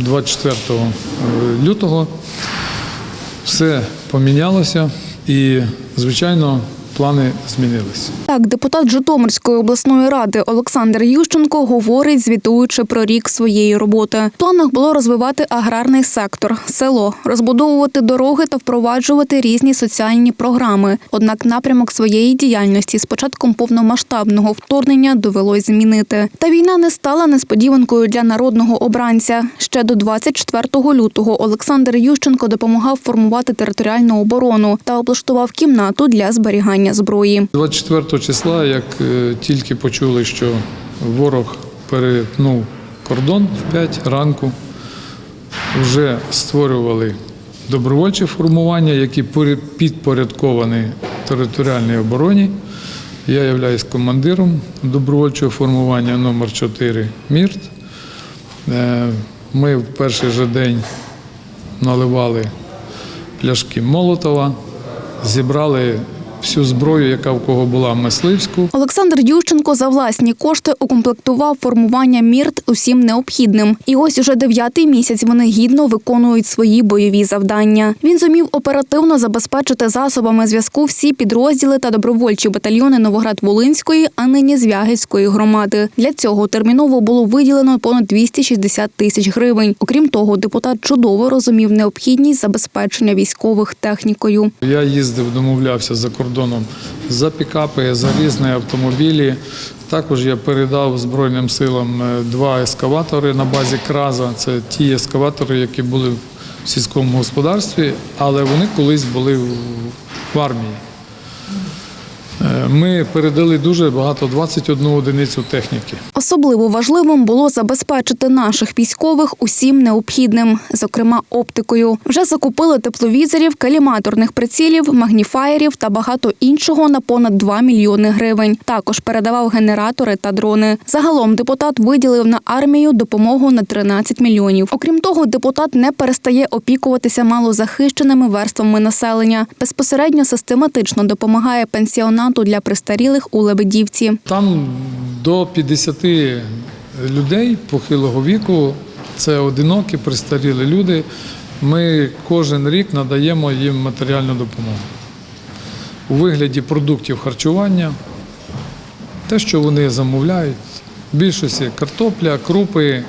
24 лютого. Все помінялося. І, звичайно, плани змінилися. Так, депутат Житомирської обласної ради Олександр Ющенко говорить, звітуючи про рік своєї роботи. В планах було розвивати аграрний сектор, село, розбудовувати дороги та впроваджувати різні соціальні програми. Однак напрямок своєї діяльності з початком повномасштабного вторгнення довелось змінити. Та війна не стала несподіванкою для народного обранця. Ще до 24 лютого Олександр Ющенко допомагав формувати територіальну оборону та облаштував кімнату для зберігання зброї. 24 числа, як е, тільки почули, що ворог перетнув кордон в 5 ранку, вже створювали добровольчі формування, які підпорядковані територіальній обороні. Я являюсь командиром добровольчого формування номер 4 МІРТ. Е, Ми в перший же день наливали пляшки Молотова, зібрали всю зброю, яка в кого була мисливську. Олександр Ющенко за власні кошти укомплектував формування МІРТ усім необхідним. І ось уже дев'ятий місяць вони гідно виконують свої бойові завдання. Він зумів оперативно забезпечити засобами зв'язку всі підрозділи та добровольчі батальйони Новоград-Волинської, а нині Звягельської громади. Для цього терміново було виділено понад 260 тисяч гривень. Окрім того, депутат чудово розумів необхідність забезпечення військових технікою. Я їздив, домовлявся за кордоном за пікапи, за різні автомобілі. Також я передав Збройним силам е, два ескаватори на базі Краза. Це ті ескаватори, які були в сільському господарстві, але вони колись були в- в армії. Е, Ми передали дуже багато 21 одиницю техніки. Особливо важливим було забезпечити наших військових усім необхідним, зокрема оптикою. Вже закупили тепловізорів, каліматорних прицілів, магніфаєрів та багато іншого на понад 2 мільйони гривень. Також передавав генератори та дрони. Загалом депутат виділив на армію допомогу на 13 мільйонів. Окрім того, депутат не перестає опікуватися малозахищеними верствами населення. Безпосередньо систематично допомагає пенсіонату для престарілих у Лебедівці. Там до 50 людей похилого віку, це одинокі, пристарілі люди. Ми кожен рік надаємо їм матеріальну допомогу у вигляді продуктів харчування, те, що вони замовляють, в більшості картопля, крупи,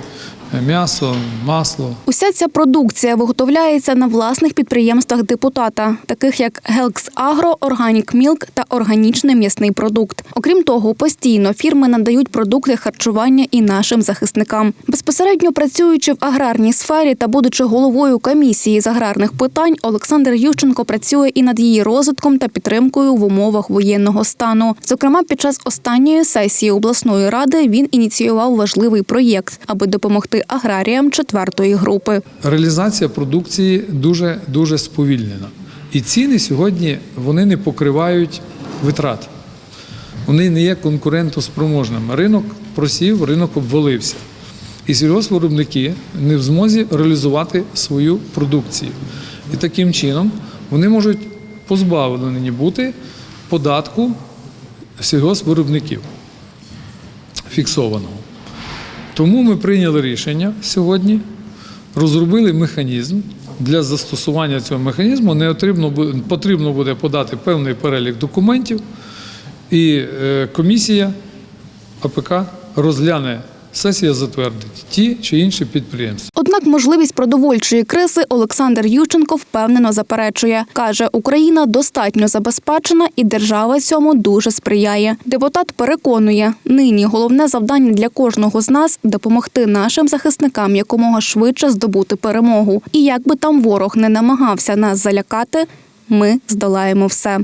м'ясо, масло. Уся ця продукція виготовляється на власних підприємствах депутата, таких як Гелкс Агро, Органік Мілк та органічний м'ясний продукт. Окрім того, постійно фірми надають продукти харчування і нашим захисникам. Безпосередньо працюючи в аграрній сфері та будучи головою комісії з аграрних питань, Олександр Ющенко працює і над її розвитком та підтримкою в умовах воєнного стану. Зокрема, під час останньої сесії обласної ради він ініціював важливий проєкт, аби допомогти аграріям четвертої групи. Реалізація продукції дуже дуже сповільнена. І ціни сьогодні вони не покривають витрат. Вони не є конкурентоспроможними. Ринок просів, ринок обвалився. І сільгоспвиробники не в змозі реалізувати свою продукцію. І таким чином вони можуть позбавлені бути податку сільгоспвиробників фіксованого. Тому ми прийняли рішення сьогодні, розробили механізм. Для застосування цього механізму не потрібно буде подати певний перелік документів, і е, комісія АПК розгляне, сесія затвердить ті чи інші підприємства. Однак можливість продовольчої кризи Олександр Ющенко впевнено заперечує. Каже, Україна достатньо забезпечена і держава цьому дуже сприяє. Депутат переконує, нині головне завдання для кожного з нас допомогти нашим захисникам якомога швидше здобути перемогу. І як би там ворог не намагався нас залякати, ми здолаємо все.